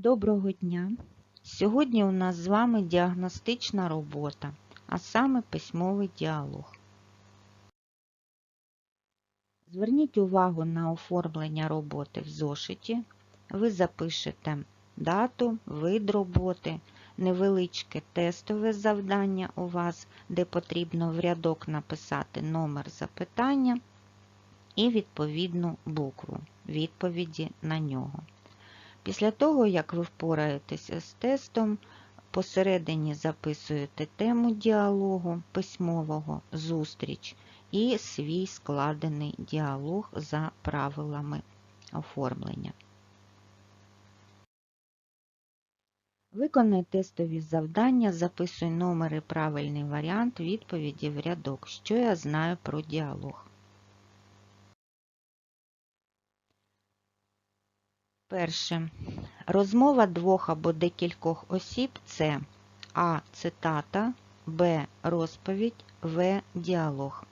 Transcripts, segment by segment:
Доброго дня! Сьогодні у нас з вами діагностична робота, а саме письмовий діалог. Зверніть увагу на оформлення роботи в зошиті. Ви запишете дату, вид роботи, невеличке тестове завдання у вас, де потрібно в рядок написати номер запитання і відповідну букву відповіді на нього. Після того, як ви впораєтеся з тестом, посередині записуєте тему діалогу письмового зустріч і свій складений діалог за правилами оформлення. Виконай тестові завдання, записуй номер і правильний варіант відповіді в рядок. Що я знаю про діалог? Перше. Розмова двох або декількох осіб це А. Цитата, Б. Розповідь, В. Діалог.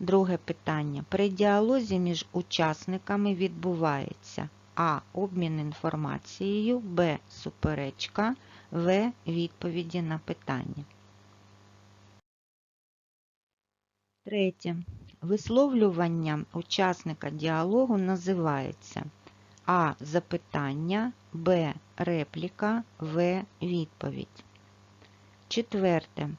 Друге питання. При діалозі між учасниками відбувається А. Обмін інформацією, Б. Суперечка, В. Відповіді на питання. Третє. Висловлювання учасника діалогу називається а. Запитання, Б. Репліка, В. Відповідь. Четверте.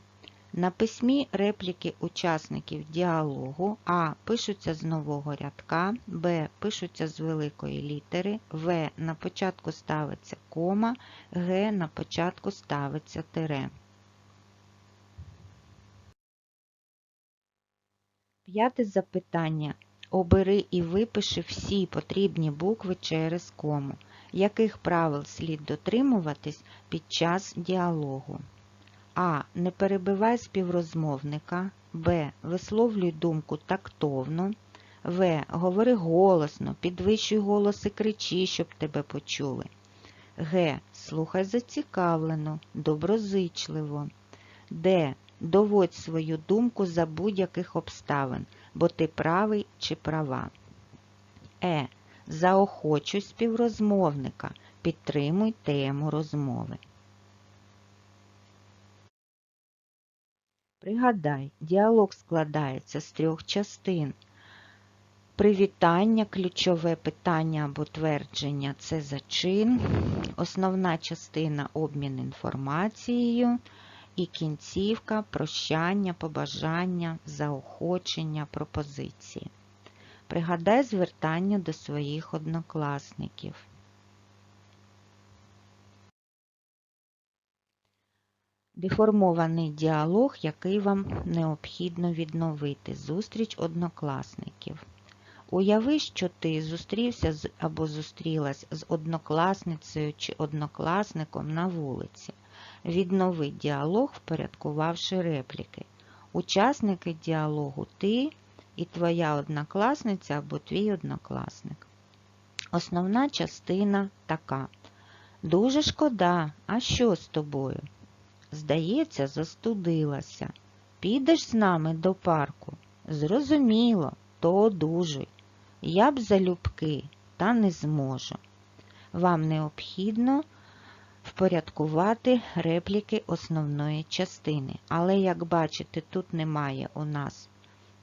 На письмі репліки учасників діалогу А. Пишуться з нового рядка, Б. Пишуться з великої літери, В. На початку ставиться кома, Г. На початку ставиться тире. П'яте запитання. Обери і випиши всі потрібні букви через кому. Яких правил слід дотримуватись під час діалогу? А. Не перебивай співрозмовника. Б. Висловлюй думку тактовно. В. Говори голосно, підвищуй голос і кричи, щоб тебе почули. Г. Слухай зацікавлено, доброзичливо. Д. Доводь свою думку за будь-яких обставин бо ти правий чи права. Е. Заохочуй співрозмовника. Підтримуй тему розмови. Пригадай, діалог складається з трьох частин. Привітання, ключове питання або твердження це зачин, основна частина обмін інформацією і кінцівка, прощання, побажання, заохочення, пропозиції. Пригадай звертання до своїх однокласників. Деформований діалог, який вам необхідно відновити. Зустріч однокласників. Уяви, що ти зустрівся з або зустрілась з однокласницею чи однокласником на вулиці. Віднови діалог, впорядкувавши репліки. Учасники діалогу ти і твоя однокласниця або твій однокласник. Основна частина така. Дуже шкода, а що з тобою? Здається, застудилася. Підеш з нами до парку? Зрозуміло, то одужуй. Я б залюбки, та не зможу. Вам необхідно впорядкувати репліки основної частини. Але, як бачите, тут немає у нас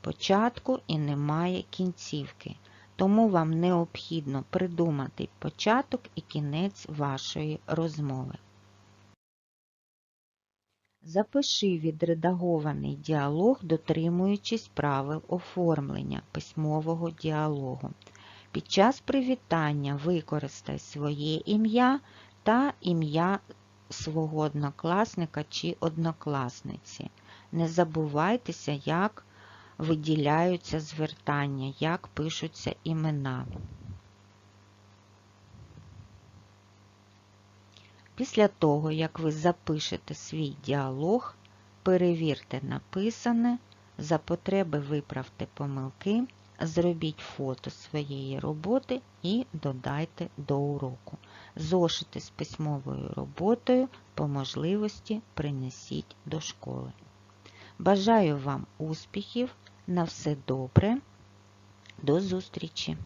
початку і немає кінцівки. Тому вам необхідно придумати початок і кінець вашої розмови. Запиши відредагований діалог, дотримуючись правил оформлення письмового діалогу. Під час привітання використай своє ім'я та ім'я свого однокласника чи однокласниці. Не забувайтеся, як виділяються звертання, як пишуться імена. Після того, як ви запишете свій діалог, перевірте написане, за потреби виправте помилки, зробіть фото своєї роботи і додайте до уроку. Зошити з письмовою роботою по можливості принесіть до школи. Бажаю вам успіхів! На все добре! До зустрічі!